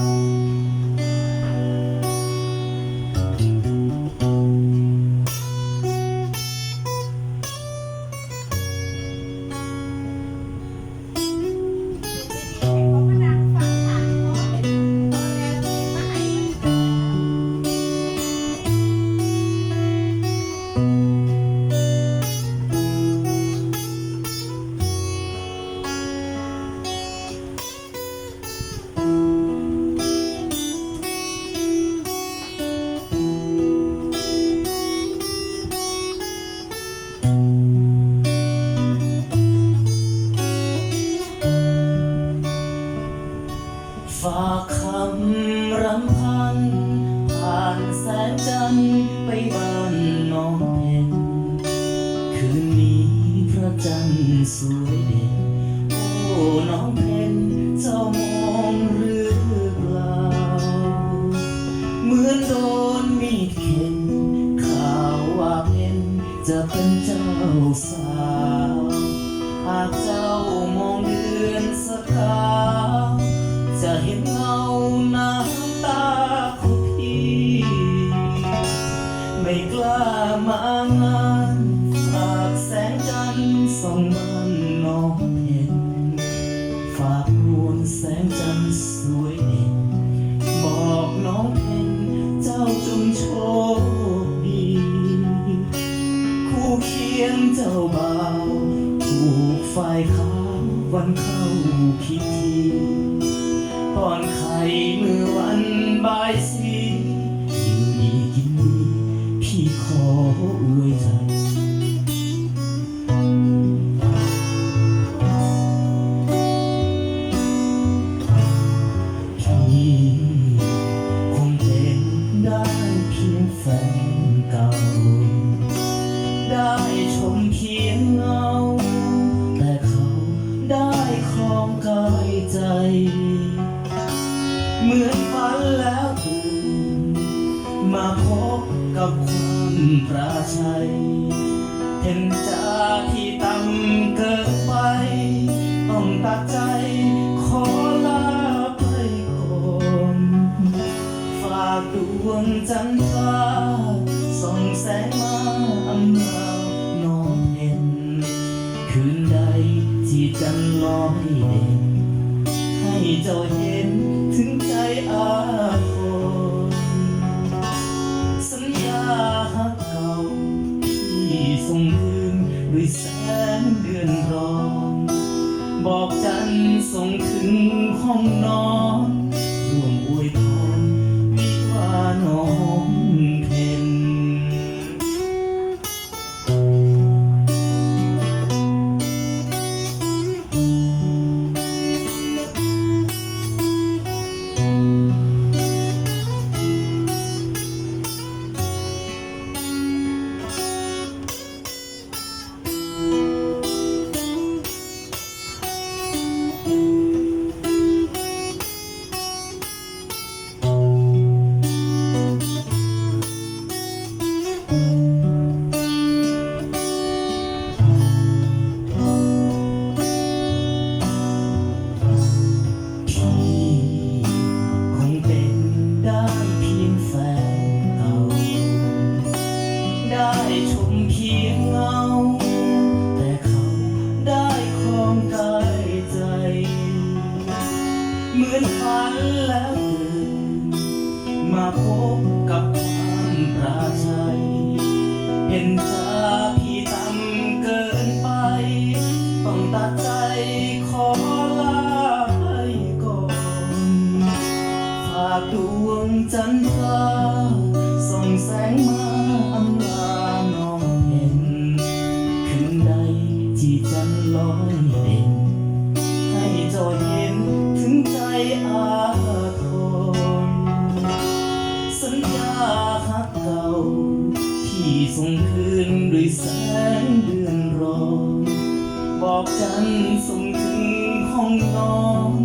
Bye. ฝากคำรำพัน ผ่านแสงจันไปบ้านน้องเพ็ญคืนนี้พระจันทร์สวยเด่นโอ้น้องเพนเจ้ามองหรือเปล่าเหมือนโดนมีดเข็นข่าวว่าเพ็ญจะเป็นเจ้าสาว เห็นเงาน้ำตาของพี่ ไม่กล้ามางานฝากแสงจันทร์ส่องมันน้องเห็น ฝากนวลแสงจันทร์สวยเด่นบอกน้องเพนเจ้าจงโชคดี คู่เคียงเจ้าบ่าวถูกฝ่ายขาววันเข้าพิธี ก่อนไข่เมื่อวันบ่ายสีอยู่ดีกินดีพี่ขออวยใจพี่คงเป็นได้เพียงแฟนเก่า ได้ชมเพียงเงา แต่เขาได้ครองกายใจ มาพบกับความปราชัยเห็นจากที่ต่ำเกินไป ต้องตัดใจขอลาไปก่อนฝากดวงจันทราส่องแสงมาอำลาน้องเห็น คืนใดที่จันลอยเด่นให้เจ้าเห็นถึงใจอา งคืนด้วยแสงเดือนร้อน บอกจันทร์ส่งถึงห้องนอน บกับความปราชัยเห็นจาพี่ต่ำเกินไป ต้องตัดใจขอลาไปก่อน ฝากดวงจันทราส่องแสงมาอำลาน้องเห็น คืนใดที่จันลอยเด่นให้เจ้าเห็นถึงใจอา ส่งคืนด้วยแสงเดือนร้อนบอกจันทร์ส่งถึงห้องนอน